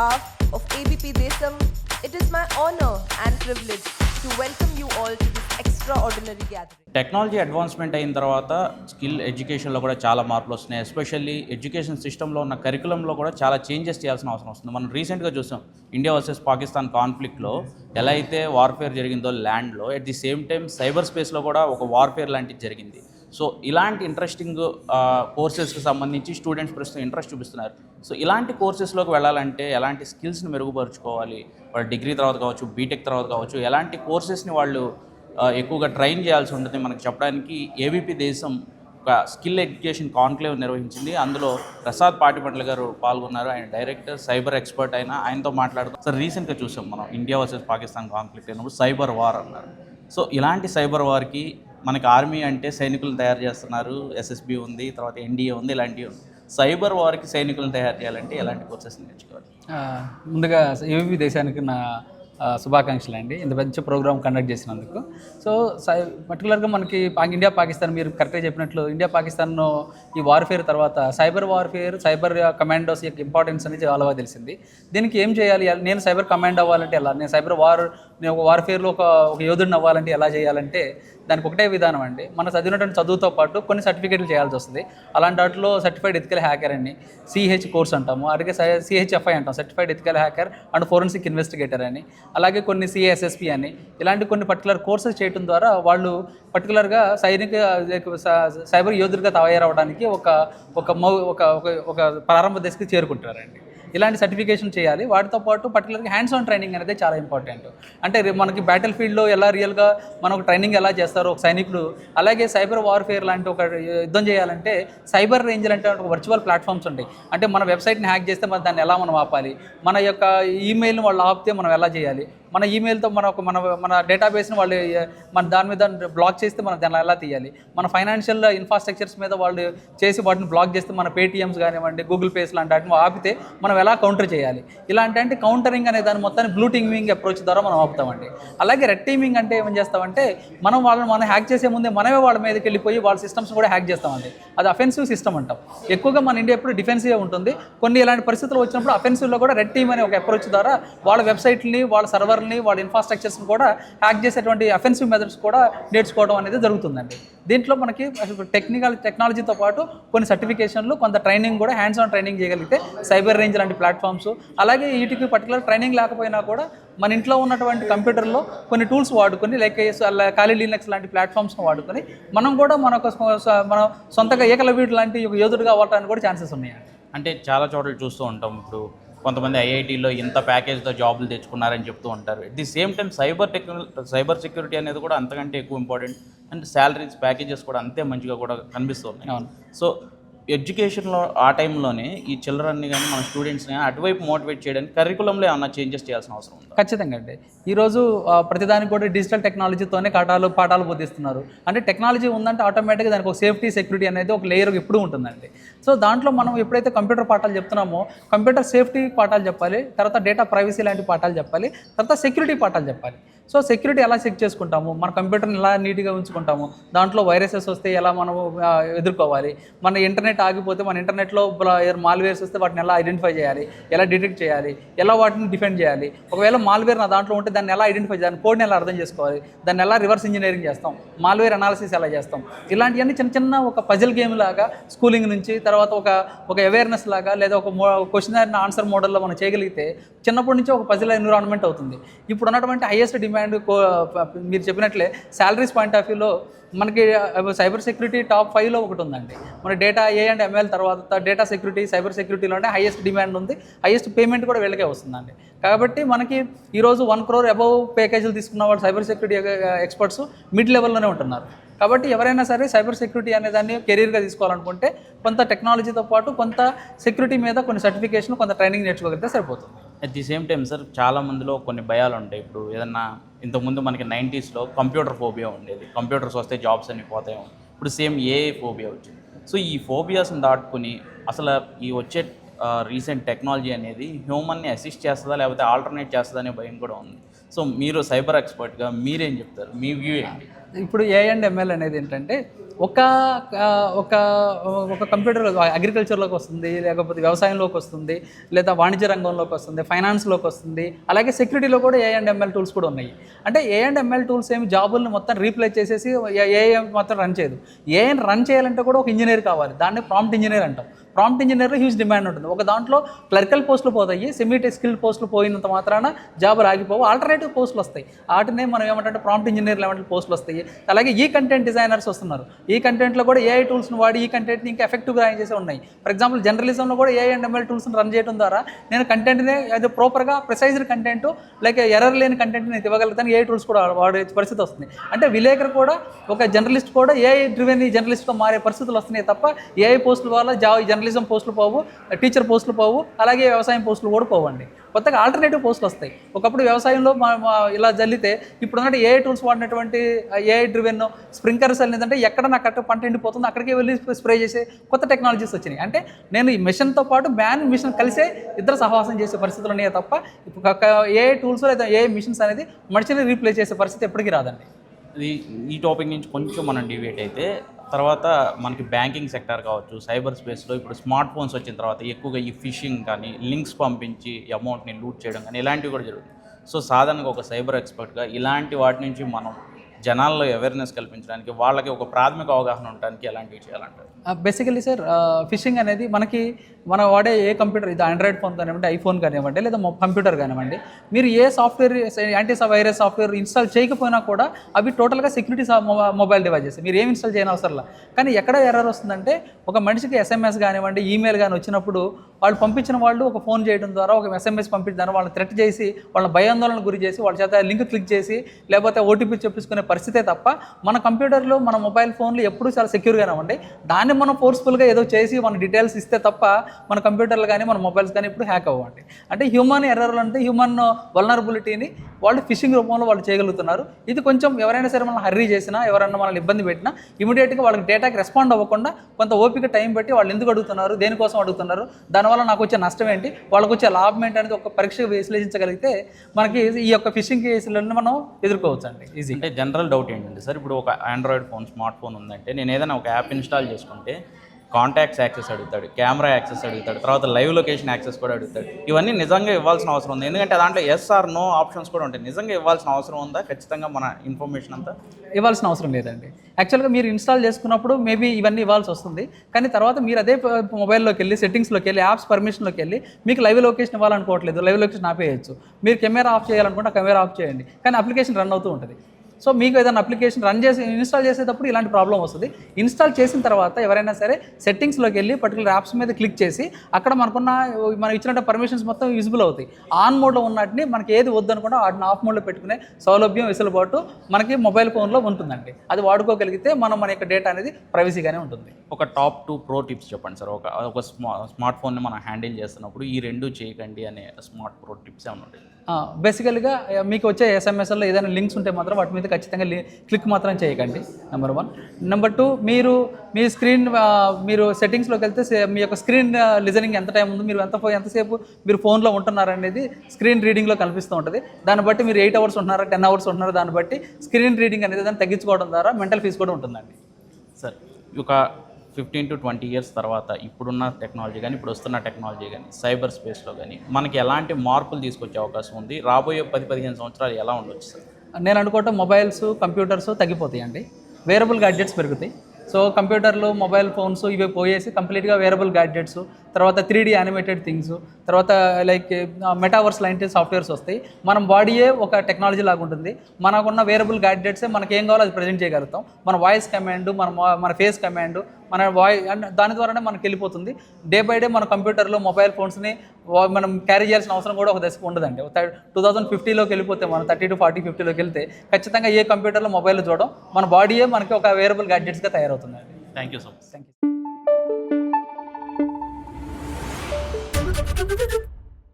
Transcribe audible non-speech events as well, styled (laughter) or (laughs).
behalf of ABP Desam, it is my honor and privilege to welcome you all to this extraordinary gathering. Technology advancement అయిన తర్వాత skill ఎడ్యుకేషన్లో కూడా చాలా మార్పులు వస్తున్నాయి. ఎస్పెషల్లీ ఎడ్యుకేషన్ సిస్టంలో ఉన్న కరికులంలో కూడా చాలా చేంజెస్ చేయాల్సిన అవసరం వస్తుంది. మనం రీసెంట్గా చూసాం ఇండియా వర్సెస్ పాకిస్తాన్ కాన్ఫ్లిక్ట్లో ఎలా అయితే వార్ఫేర్ జరిగిందో ల్యాండ్లో at the same time cyber స్పేస్లో కూడా ఒక వార్ఫేర్ లాంటిది జరిగింది. సో ఇలాంటి ఇంట్రెస్టింగ్ కోర్సెస్కి సంబంధించి స్టూడెంట్స్ ప్రస్తుతం ఇంట్రెస్ట్ చూపిస్తున్నారు. సో ఇలాంటి కోర్సెస్లోకి వెళ్ళాలంటే ఎలాంటి స్కిల్స్ని మెరుగుపరుచుకోవాలి? వాళ్ళు డిగ్రీ తర్వాత కావచ్చు బీటెక్ తర్వాత కావచ్చు ఎలాంటి కోర్సెస్ని వాళ్ళు ఎక్కువగా ట్రైన్ చేయాల్సి ఉంటుంది? మనకు చెప్పడానికి ఏబీపీ దేశం ఒక స్కిల్ ఎడ్యుకేషన్ కాన్క్లేవ్ నిర్వహించింది. అందులో ప్రసాద్ పాటిపండ్ల గారు పాల్గొన్నారు. ఆయన డైరెక్టర్ సైబర్ ఎక్స్పర్ట్ అయినా ఆయనతో మాట్లాడుతూ సార్ రీసెంట్గా చూసాం మనం. ఇండియా వర్సెస్ పాకిస్తాన్ కాన్ఫ్లిక్ట్ అయినప్పుడు సైబర్ వార్ అన్నారు. సో ఇలాంటి సైబర్ వార్కి మనకి ఆర్మీ అంటే సైనికులను తయారు చేస్తున్నారు. ఎస్ఎస్బి ఉంది తర్వాత ఎన్డీఏ ఉంది ఇలాంటివి ఉంది. సైబర్ వార్కి సైనికులను తయారు చేయాలంటే ఎలాంటి కోర్సెస్ నేర్చుకోవాలి? ముందుగా ఏవి దేశానికి నా శుభాకాంక్షలు అండి. ఇంత మంచి ప్రోగ్రామ్ కండక్ట్ చేసినందుకు. సో సై పర్టికులర్గా మనకి ఇండియా పాకిస్తాన్ మీరు కరెక్ట్గా చెప్పినట్లు ఇండియా పాకిస్తాన్ ఈ వార్ఫేర్ తర్వాత సైబర్ వార్ఫేర్ సైబర్ కమాండోస్ యొక్క ఇంపార్టెన్స్ అనేది చాలా బాగా తెలిసింది. దీనికి ఏం చేయాలి? నేను సైబర్ కమాండ్ అవ్వాలంటే ఎలా? నేను సైబర్ వార్ నేను ఒక వార్ఫేర్లో ఒక ఒక యోధుడిని అవ్వాలంటే ఎలా చేయాలంటే దానికి ఒకటే విధానం అండి. మన చదివినటువంటి చదువుతో పాటు కొన్ని సర్టిఫికేట్లు చేయాల్సి వస్తుంది. అలాంటి వాటిలో సర్టిఫైడ్ ఎథికల్ హ్యాకర్ అని సిహెచ్ కోర్స్ అంటాము. అలాగే సిహెచ్ఎఫ్ఐ అంటాం. Certified ethical hacker and forensic investigator అని. అలాగే కొన్ని సిఎస్ఎస్పి అని. ఇలాంటి కొన్ని పర్టికులర్ కోర్సెస్ చేయడం ద్వారా వాళ్ళు పర్టికులర్గా సైనిక సైబర్ యోధుడిగా తయారవడానికి ఒక ఒక మౌ ఒక ఒక- ఒక ప్రారంభ దశకి చేరుకుంటారండి. ఇలాంటి సర్టిఫికేషన్ చేయాలి. వాటితో పాటు పర్టికులర్గా హ్యాండ్స్ ఆన్ ట్రైనింగ్ అనేది చాలా ఇంపార్టెంట్ అంటే మనకి బ్యాటిల్ ఫీల్డ్లో ఎలా రియల్గా మనకు ట్రైనింగ్ ఎలా చేస్తారో ఒక సైనికుడు అలాగే సైబర్ వార్ఫేర్ లాంటి ఒక యుద్ధం చేయాలంటే సైబర్ రేంజ్ అంటే ఒక వర్చువల్ ప్లాట్ఫామ్స్ ఉంటాయి. అంటే మన వెబ్సైట్ని హ్యాక్ చేస్తే మన దాన్ని ఎలా మనం ఆపాలి? మన యొక్క ఈమెయిల్ని వాళ్ళు ఆపితే మనం ఎలా చేయాలి? మన ఈమెయిల్తో మన ఒక మన మన డేటాబేస్ని వాళ్ళు మన దాని మీద బ్లాక్ చేస్తే మనం దాన్ని ఎలా తీయాలి? మన ఫైనాన్షియల్ ఇన్ఫ్రాస్ట్రక్చర్స్ మీద వాళ్ళు చేసి వాటిని బ్లాక్ చేస్తే మన పేటీఎమ్స్ కానివ్వండి గూగుల్ పేస్ లాంటి వాటిని ఆపితే మనం ఎలా కౌంటర్ చేయాలి? ఇలాంటి అంటే కౌంటరింగ్ అనే దాని మొత్తాన్ని బ్లూ టీమింగ్ అప్రోచ్ ద్వారా మనం ఆపుతామండి. అలాగే రెడ్ టీమింగ్ అంటే ఏం చేస్తామంటే మనం వాళ్ళని మనం హ్యాక్ చేసే ముందే మనమే వాళ్ళ మీదకి వెళ్ళిపోయి వాళ్ళ సిస్టమ్స్ కూడా హ్యాక్ చేస్తామండి. అది అఫెన్సివ్ సిస్టమ్ అంటాం. ఎక్కువగా మన ఇండియా ఎప్పుడు డిఫెన్సివ్ ఉంటుంది. కొన్ని ఇలాంటి పరిస్థితులు వచ్చినప్పుడు అఫెన్సివ్లో కూడా రెడ్ టీమ్ అనే ఒక అప్రోచ్ ద్వారా వాళ్ళ వెబ్సైట్ని వాళ్ళ సర్వర్ని వాళ్ళ ఇన్ఫ్రాస్ట్రక్చర్స్ని కూడా హ్యాక్ చేసేటువంటి అఫెన్సివ్ మెథడ్స్ కూడా నేర్చుకోవడం అనేది జరుగుతుందండి. దీంట్లో మనకి టెక్నికల్ టెక్నాలజీతో పాటు కొన్ని సర్టిఫికేషన్లు కొంత ట్రైనింగ్ కూడా హ్యాండ్స్ ఆన్ ట్రైనింగ్ చేయగలిగితే సైబర్ రేంజ్ లాంటి ప్లాట్ఫామ్స్ అలాగే వీటికి పర్టికులర్ ట్రైనింగ్ లేకపోయినా కూడా మన ఇంట్లో ఉన్నటువంటి కంప్యూటర్లో కొన్ని టూల్స్ వాడుకొని లైక్ ఖాళీ లినక్స్ లాంటి ప్లాట్ఫామ్స్ని వాడుకొని మనం కూడా మన మన సొంతగా ఏకలవ్యుడు లాంటి ఒక యోధుడిగా అవ్వడానికి కూడా ఛాన్సెస్ ఉన్నాయండి అంటే చాలా చోట్ల చూస్తూ ఉంటాం. ఇప్పుడు కొంతమంది ఐఐటీలో ఇంత ప్యాకేజ్తో జాబులు తెచ్చుకున్నారని చెప్తూ ఉంటారు. At the same time cyber technology cyber security అనేది కూడా అంతకంటే ఎక్కువ ఇంపార్టెంట్ అండ్ శాలరీస్ ప్యాకేజెస్ కూడా అంతే మంచిగా కూడా కనిపిస్తున్నాయి. సో ఎడ్యుకేషన్లో ఆ టైంలోనే ఈ చిల్డ్రన్ని కానీ మన స్టూడెంట్స్ని అటువైపు మోటివేట్ చేయడానికి కరికులంలో ఏమన్నా చేంజెస్ చేయాల్సిన అవసరం ఉంది? ఖచ్చితంగా అండి. ఈరోజు ప్రతిదానికి కూడా డిజిటల్ టెక్నాలజీతోనే పాఠాలు పాఠాలు బోధిస్తున్నారు. అంటే టెక్నాలజీ ఉందంటే ఆటోమేటిక్గా దానికి ఒక సేఫ్టీ సెక్యూరిటీ అనేది ఒక లేయర్ ఎప్పుడు ఉంటుందండి. సో దాంట్లో మనం ఎప్పుడైతే కంప్యూటర్ పాఠాలు చెప్తున్నామో కంప్యూటర్ సేఫ్టీ పాఠాలు చెప్పాలి తర్వాత డేటా ప్రైవసీ లాంటి పాఠాలు చెప్పాలి తర్వాత సెక్యూరిటీ పాఠాలు చెప్పాలి. సో సెక్యూరిటీ ఎలా చెక్ చేసుకుంటాము? మన కంప్యూటర్ని ఎలా నీట్గా ఉంచుకుంటాము? దాంట్లో వైరసెస్ వస్తే ఎలా మనం ఎదుర్కోవాలి? మన ఇంటర్నెట్ ఆగిపోతే మన ఇంటర్నెట్లో మాల్వేర్స్ వస్తే వాటిని ఎలా ఐడెంటిఫై చేయాలి? ఎలా డిటెక్ట్ చేయాలి? ఎలా వాటిని డిఫెండ్ చేయాలి? ఒకవేళ మాల్వేర్ నా దాంట్లో ఉంటే దాన్ని ఎలా ఐడెంటిఫై చేయాలి? కోడ్ని ఎలా అర్థం చేసుకోవాలి? దాన్ని ఎలా రివర్స్ ఇంజనీరింగ్ చేస్తాం? మాల్వేర్ అనాలిసిస్ ఎలా చేస్తాం? ఇలాంటివన్నీ చిన్న చిన్న ఒక పజిల్ గేమ్ లాగా స్కూలింగ్ నుంచి తర్వాత ఒక ఒక అవేర్నెస్ లాగా లేదా ఒక క్వశ్చన్ ఆన్సర్ మోడల్లో మనం చేయగలిగితే చిన్నప్పటి నుంచి ఒక పజిల్ ఎన్విరాన్మెంట్ అవుతుంది. ఇప్పుడు ఉన్నటువంటి హైయెస్ట్ డిమాండ్ మీరు చెప్పినట్లే శాలరీస్ పాయింట్ ఆఫ్ వ్యూలో మనకి సైబర్ సెక్యూరిటీ టాప్ ఫైవ్లో ఒకటి ఉందండి. మన డేటా ఏ అండ్ ఎంఎల్ తర్వాత డేటా సెక్యూరిటీ సైబర్ సెక్యూరిటీలోనే హైయెస్ట్ డిమాండ్ ఉంది. హైయెస్ట్ పేమెంట్ కూడా వీళ్ళకే వస్తుందండి. కాబట్టి మనకి ఈరోజు వన్ క్రోర్ అబవ్ ప్యాకేజీలు తీసుకున్న వాళ్ళు సైబర్ సెక్యూరిటీ ఎక్స్పర్ట్స్ మిడ్ లెవెల్లోనే ఉంటున్నారు. కాబట్టి ఎవరైనా సరే సైబర్ సెక్యూరిటీ అనే దాన్ని కెరీర్గా తీసుకోవాలనుకుంటే కొంత టెక్నాలజీతో పాటు కొంత సెక్యూరిటీ మీద కొన్ని సర్టిఫికేషన్ కొంత ట్రైనింగ్ నేర్చుకోగలిగితే సరిపోతుంది. At the same time sir చాలా మందిలో కొన్ని భయాలు ఉంటాయి ఇప్పుడు ఏదన్నా ఇంతకుముందు మనకి నైంటీస్లో కంప్యూటర్ ఫోబియా ఉండేది. కంప్యూటర్స్ వస్తే జాబ్స్ అన్ని పోతాయో. ఇప్పుడు సేమ్ ఏ ఫోబియా వచ్చింది. సో ఈ ఫోబియాస్ని దాటుకుని అసలు ఈ వచ్చే రీసెంట్ టెక్నాలజీ అనేది హ్యూమన్ని అసిస్ట్ చేస్తుందా లేకపోతే ఆల్టర్నేట్ చేస్తుందా అనే భయం కూడా ఉంది. సో మీరు సైబర్ ఎక్స్పర్ట్గా మీరేం చెప్తారు? మీ వ్యూ ఏంటి? ఇప్పుడు ఏ అండ్ ఎంఎల్ అనేది ఏంటంటే ఒక ఒక ఒక కంప్యూటర్ అగ్రికల్చర్లోకి వస్తుంది లేకపోతే వ్యవసాయంలోకి వస్తుంది లేదా వాణిజ్య రంగంలోకి వస్తుంది ఫైనాన్స్లోకి వస్తుంది అలాగే సెక్యూరిటీలో కూడా ఏ అండ్ ఎంఎల్ టూల్స్ కూడా ఉన్నాయి. అంటే ఏ అండ్ ఎంఎల్ టూల్స్ ఏమి జాబుల్ని మొత్తం రీప్లేస్ చేసేసి ఏ మొత్తం రన్ చేయదు. ఏఎన్ రన్ చేయాలంటే కూడా ఒక ఇంజనీర్ కావాలి. దాన్ని ప్రాంప్ట్ ఇంజనీర్ అంటాం. ప్రాంప్ట్ ఇంజనీర్లో హ్యూజ్ డిమాండ్ ఉంటుంది. ఒక దాంట్లో క్లర్కల్ పోస్టులు పోతాయి. సెమీ స్కిల్డ్ పోస్టులు పోయినంత మాత్రాన జాబులు ఆగిపోవు ఆల్టర్నేటివ్ పోస్టులు వస్తాయి. వాటినే మనం ఏమంటే ప్రాంప్ట్ ఇంజనీర్లు ఏమంటే పోస్టులు వస్తాయి. అలాగే ఈ కంటెంట్ డిజైనర్స్ వస్తున్నారు. ఈ కంటెంట్లో కూడా ఏఐ టూల్స్ని వాడి ఈ కంటెంట్ని ఇంకా ఎఫెక్టివ్గా ఆయన చేసే ఉన్నాయి. ఫర్ ఎగ్జాంపుల్ జర్నలిజంలో కూడా ఏఐ అండ్ ఎంఎల్ టూల్స్ని రన్ చేయడం ద్వారా నేను కంటెంట్ని అది ప్రాపర్గా ప్రిసైజ్డ్ కంటెంట్ లైక్ ఎర్రర్ లేని కంటెంట్ నేను ఇవ్వగలుగుతాను. ఏఐ టూల్స్ కూడా వాడే పరిస్థితి వస్తుంది. అంటే విలేకరు కూడా ఒక జర్నలిస్ట్ కూడా ఏఐ డ్రివెన్ జర్నలిస్ట్గా మారే పరిస్థితులు వస్తున్నాయి తప్ప ఏఐ పోస్టుల వల్ల జా జర్నలిజం పోస్టులు పోవు టీచర్ పోస్టులు పోవు అలాగే వ్యవసాయం పోస్టులు కూడా పోవండి. కొత్తగా ఆల్టర్నేటివ్ పోస్టులు వస్తాయి. ఒకప్పుడు వ్యవసాయంలో మా- ఇలా జల్లితే ఇప్పుడు ఉన్నట్టు ఏఐ టూల్స్ వాడినటువంటి ఏఐ డ్రివెన్ స్ప్రింకర్స్ అనేది ఎక్కడ నాకు కరెక్ట్ పంట ఎండిపోతుందో అక్కడికే వెళ్ళి స్ప్రే చేసే కొత్త టెక్నాలజీస్ వచ్చినాయి. అంటే నేను ఈ మిషన్తో పాటు మ్యాన్ మిషన్ కలిసే ఇద్దరు సహవాసం చేసే పరిస్థితులు ఉన్నాయి తప్ప ఇప్పుడు ఏఐ టూల్స్ లేదా ఏఐ మిషన్స్ అనేది మనిషిని రీప్లేస్ చేసే పరిస్థితి ఎప్పటికీ రాదండి. ఈ టాపిక్ నుంచి కొంచెం మనం డివేట్ అయితే తర్వాత మనకి బ్యాంకింగ్ సెక్టర్ కావచ్చు సైబర్ స్పేస్లో ఇప్పుడు స్మార్ట్ ఫోన్స్ వచ్చిన తర్వాత ఎక్కువగా ఈ ఫిషింగ్ కానీ లింక్స్ పంపించి అమౌంట్ని లూట్ చేయడం కానీ ఇలాంటివి కూడా జరుగుతుంది సో సాధారణంగా ఒక సైబర్ ఎక్స్పర్ట్గా ఇలాంటి వాటి నుంచి మనం జనాల్లో అవేర్నెస్ కల్పించడానికి వాళ్ళకి ఒక ప్రాథమిక అవగాహన ఉండడానికి ఎలాంటివి చేయాలంటారు? బేసికలీ సార్ ఫిషింగ్ అనేది మనకి మనం వాడే ఏ కంప్యూటర్ ఇది ఆండ్రాయిడ్ ఫోన్ కానివ్వండి ఐఫోన్ కానివ్వండి లేదా కంప్యూటర్ కానివ్వండి మీరు ఏ software antivirus software install చేయకపోయినా కూడా అవి టోటల్గా సెక్యూరిటీ మొబైల్ డివైజెస్ మీరు ఏం ఇన్స్టాల్ చేయని అవసరంలా కానీ ఎక్కడ ఎర్రర్ వస్తుందంటే ఒక మనిషికి ఎస్ఎంఎస్ కానివ్వండి ఈమెయిల్ కానీ వచ్చినప్పుడు వాళ్ళు పంపించిన వాళ్ళు ఒక ఫోన్ చేయడం ద్వారా ఒక ఎస్ఎంఎస్ పంపించిన ద్వారా వాళ్ళని థ్రెట్ చేసి వాళ్ళ భయాందోళన గురి చేసి వాళ్ళ చేత లింక్ క్లిక్ చేసి లేకపోతే ఓటీపీ చెప్పించుకునే పరిస్థితే తప్ప మన కంప్యూటర్లో మన మొబైల్ ఫోన్లు ఎప్పుడూ చాలా సెక్యూర్గానే ఉండి. దాన్ని మనం ఫోర్స్ఫుల్గా ఏదో చేసి మన డీటెయిల్స్ ఇస్తే తప్ప మన కంప్యూటర్లు కానీ మన మొబైల్స్ కానీ ఇప్పుడు హ్యాక్ అవ్వండి. అంటే హ్యూమన్ ఎర్రర్లు అంటే హ్యూమన్ వల్నరబిలిటీని వాళ్ళు ఫిషింగ్ రూపంలో వాళ్ళు చేయగలుగుతున్నారు. ఇది కొంచెం ఎవరైనా సరే మనల్ని హర్రీ చేసినా ఎవరైనా మనల్ని ఇబ్బంది పెట్టినా ఇమీడియట్గా వాళ్ళకి డేటాకి రెస్పాండ్ అవ్వకుండా కొంత ఓపిక టైం పెట్టి వాళ్ళు ఎందుకు అడుగుతున్నారు దేనికోసం అడుగుతున్నారు దానివల్ల నాకు వచ్చే నష్టం ఏంటి వాళ్ళకి వచ్చే లాభం ఏంటి అనేది ఒక పరీక్ష విశ్లేషించగలిగితే మనకి ఈ యొక్క ఫిషింగ్ కేసులను మనం ఎదుర్కోవచ్చు అండి ఈజీ అంటే జనరల్ డౌట్ ఏంటంటే సార్ ఇప్పుడు ఒక ఆండ్రాయిడ్ ఫోన్ స్మార్ట్ ఫోన్ ఉందంటే నేను ఏదైనా ఒక యాప్ ఇన్స్టాల్ చేసుకుంటే కాంటాక్ట్స్ యాక్సెస్ అడుగుతాడు కెమెరా యాక్సెస్ అడుగుతాడు తర్వాత లైవ్ లొకేషన్ యాక్సెస్ కూడా అడుగుతాడు. ఇవన్నీ నిజంగా ఇవ్వాల్సిన అవసరం ఉంది. ఎందుకంటే దాంట్లో ఎస్ఆర్ నో ఆప్షన్స్ కూడా ఉంటాయి. నిజంగా ఇవ్వాల్సిన అవసరం ఉందా? ఖచ్చితంగా మన ఇన్ఫర్మేషన్ అంతా? ఇవ్వాల్సిన అవసరం లేదండి. యాక్చువల్గా మీరు ఇన్స్టాల్ చేసుకున్నప్పుడు మేబీ ఇవన్నీ ఇవ్వాల్సి వస్తుంది. కానీ తర్వాత మీరు అదే మొబైల్లోకి వెళ్ళి సెట్టింగ్స్లోకి వెళ్ళి యాప్స్ పర్మిషన్లోకి వెళ్ళి మీకు లైవ్ లొకేషన్ ఇవ్వాలనుకోవట్లేదు. లైవ్ లొకేషన్ ఆపేయచ్చు. మీరు కెమెరా ఆఫ్ చేయాలనుకుంటే కెమెరా ఆఫ్ చేయండి. కానీ అప్లికేషన్ రన్ అవుతూ ఉంటుంది. సో మీకు ఏదైనా అప్లికేషన్ రన్ చేసి ఇన్స్టాల్ చేసేటప్పుడు ఇలాంటి ప్రాబ్లం వస్తుంది. ఇన్స్టాల్ చేసిన తర్వాత ఎవరైనా సరే సెట్టింగ్స్లోకి వెళ్ళి పర్టికులర్ యాప్స్ మీద క్లిక్ చేసి అక్కడ మనకున్న మనం ఇచ్చినట్టు పర్మిషన్స్ మొత్తం విజిబుల్ అవుతాయి. ఆన్ మోడ్లో ఉన్నట్టుని మనకి ఏది వద్దనుకుంటే వాటిని ఆఫ్ మోడ్లో పెట్టుకునే సౌలభ్యం వెసులుబాటు మనకి మొబైల్ ఫోన్లో ఉంటుందండి. అది వాడుకోగలిగితే మనం మన యొక్క డేటా అనేది ప్రైవసీగానే ఉంటుంది. ఒక టాప్ టూ ప్రో టిప్స్ చెప్పండి సార్. ఒక ఒక స్మా స్మార్ట్ ఫోన్ని మనం హ్యాండిల్ చేస్తున్నప్పుడు ఈ రెండు చేయకండి అనే స్మార్ట్ ప్రో టిప్స్ ఏమైనా ఉంటాయి బేసికల్గా మీకు వచ్చే ఎస్ఎంఎస్లో ఏదైనా లింక్స్ ఉంటే మాత్రం వాటి మీద ఖచ్చితంగా క్లిక్ మాత్రం చేయకండి నెంబర్ వన్ నెంబర్ టూ మీరు మీ స్క్రీన్ మీరు సెట్టింగ్స్లోకి వెళ్తే మీ యొక్క స్క్రీన్ లిజనింగ్ ఎంత టైం ఉంది మీరు ఎంత ఎంతసేపు మీరు ఫోన్లో ఉంటున్నారు అనేది స్క్రీన్ రీడింగ్లో కనిపిస్తూ ఉంటుంది. దాన్ని బట్టి మీరు ఎయిట్ అవర్స్ ఉంటున్నారా టెన్ అవర్స్ ఉంటున్నారా దాన్ని బట్టి స్క్రీన్ రీడింగ్ అనేది దాన్ని తగ్గించుకోవడం ద్వారా మెంటల్ ఫీస్ కూడా ఉంటుందండి. సార్ ఒక ఫిఫ్టీన్ టు ట్వంటీ ఇయర్స్ తర్వాత ఇప్పుడున్న టెక్నాలజీ కానీ ఇప్పుడు వస్తున్న టెక్నాలజీ కానీ సైబర్ స్పేస్లో కానీ మనకి ఎలాంటి మార్పులు తీసుకొచ్చే అవకాశం ఉంది? రాబోయే పది పదిహేను సంవత్సరాలు ఎలా ఉండొచ్చు సార్? నేను అనుకోవటం మొబైల్స్ కంప్యూటర్స్ తగ్గిపోతాయండి. వేరబుల్ గ్యాడ్జెట్స్ పెరుగుతాయి. సో కంప్యూటర్లు మొబైల్ ఫోన్స్ ఇవి పోయేసి కంప్లీట్గా వేరబుల్ గ్యాడ్జెట్స్ తర్వాత త్రీ డి యానిమేటెడ్ థింగ్స్ తర్వాత లైక్ మెటావర్స్ లాంటి సాఫ్ట్వేర్స్ వస్తాయి. మనం బాడీయే ఒక టెక్నాలజీ లాగా ఉంటుంది. మనకున్న వేరబుల్ గ్యాడ్జెట్సే మనకి ఏం కావాలో అది ప్రజెంట్ చేయగలుగుతాం. మన వాయిస్ కమాండ్ మన మన ఫేస్ కమాండ్ మన వాయిస్ దాని ద్వారానే మనకి వెళ్ళిపోతుంది. డే బై డే మన కంప్యూటర్లో మొబైల్ ఫోన్స్ని మనం క్యారీ చేయాల్సిన అవసరం కూడా ఒక దశకు ఉండదండి. టూ థౌసండ్ ఫిఫ్టీలోకి వెళ్ళిపోతే మనం థర్టీ టు ఫార్టీ ఫిఫ్టీలోకి వెళ్తే ఖచ్చితంగా ఏ కంప్యూటర్లో మొబైల్లో చూడడం మన బాడీయే మనకి ఒక వేరబుల్ గ్యాడ్జెట్స్గా తయారవుతుందండి thank you so much thank you Thank (laughs) you.